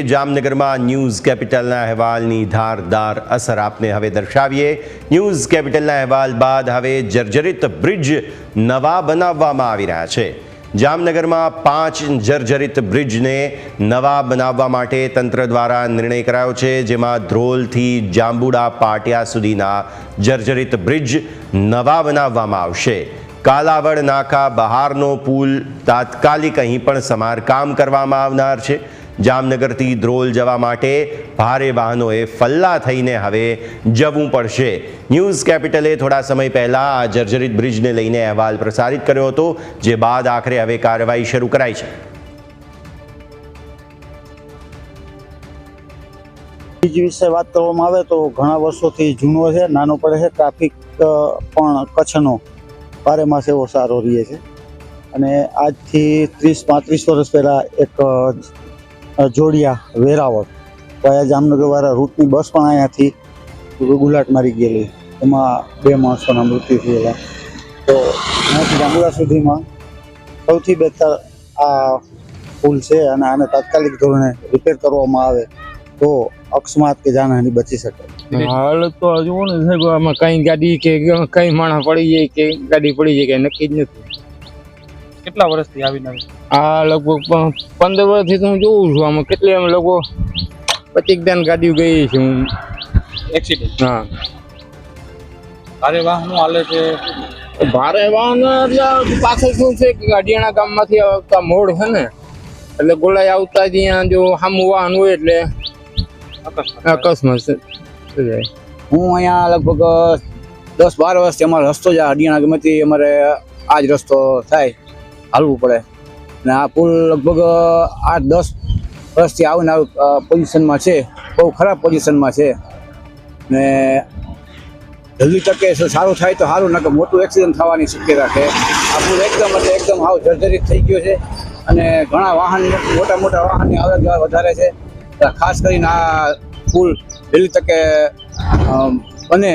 જામનગરમાં ન્યૂઝ કેપિટલના અહેવાલની ધારદાર અસર આપને હવે દર્શાવીએ. ન્યૂઝ કેપિટલના અહેવાલ બાદ હવે જર્જરિત બ્રિજ નવા બનાવવામાં આવી રહ્યા છે. જામનગરમાં પાંચ જર્જરિત બ્રિજને નવા બનાવવા માટે તંત્ર દ્વારા નિર્ણય કરાયો છે, જેમાં ધ્રોલથી જાંબુડા પાટિયા સુધીના જર્જરિત બ્રિજ નવા બનાવવામાં આવશે. કાલાવડ નાકા બહારનો પુલ તાત્કાલિક અહીં પણ સમારકામ કરવામાં આવનાર છે. જામનગરથી ધ્રોલ જવા માટે ભારે વાહનોએ ફલ્લા થઈને હવે જવું પડશે. ન્યૂઝ કેપિટલે થોડા સમય પહેલા આ જર્જરિત બ્રિજને લઈને અહેવાલ પ્રસારિત કર્યો હતો, જે બાદ આખરે હવે કાર્યવાહી શરૂ કરાઈ છે. બ્રિજ વિશે વાત કરવામાં આવે તો ઘણા વર્ષોથી જૂનો છે, નાનો પડે છે, ટ્રાફિક પણ કચ્છનો બારે માસ એવો સારો રહે છે. અને આજથી ત્રીસ પાંત્રીસ વર્ષ પહેલાં એક જોડિયા વેરાવળ. વાયા જામનગરવાળા રૂટની બસ પણ અહીંયાથી ગુલાટ મારી ગયેલી. એમાં બે માણસોના મૃત્યુ થયેલા. તો અહીંયાથી જામનગર સુધીમાં સૌથી બહેતર આ પુલ છે અને આને તાત્કાલિક ધોરણે રિપેર કરવામાં આવે તો અકસ્માત કે જાનહાની બચી શકે. હાલ તો હજુ ને સાહેબ આમાં કઈ ગાડી કે કઈ માણસ પડી જાય કે ગાડી પડી જાય કે નક્કી જ નથી. કેટલા વર્ષથી આવીને આવી? આ લગભગ પંદર વર્ષથી તો હું જોઉં છું. આમાં કેટલી અમે લોકો પચીક દાન ગાડીઓ ગઈ છે હું. એક્સિડન્ટ હા. ભારે વાહન હાલે છે. ભારે વાહન એટલે પાછળ શું છે કે ગાડીયાના ગામમાંથી આવતા મોડ છે ને એટલે ગોળાઈ આવતા જ અહીંયા જો સામું વાહન હોય એટલે અકસ્માત. અકસ્માત હું અહીંયા લગભગ દસ બાર વર્ષથી અમારો રસ્તો જ આ હડિયાણા ગમેથી અમારે આ જ રસ્તો થાય. હાલવું પડે. અને આ પુલ લગભગ આઠ, દસ વર્ષથી આવીને આવી પોઝિશનમાં છે. બહુ ખરાબ પોઝિશનમાં છે. ને જલ્દી તકે સારું થાય તો સારું, નકર મોટું એક્સિડન્ટ થવાની શક્યતા છે. આ પુલ એકદમ એટલે એકદમ હાવ જર્જરિત થઈ ગયો છે. અને ઘણા વાહન, મોટા મોટા વાહનની આવક વધારે છે. ખાસ કરીને આ પુલ વહેલી તકે બને.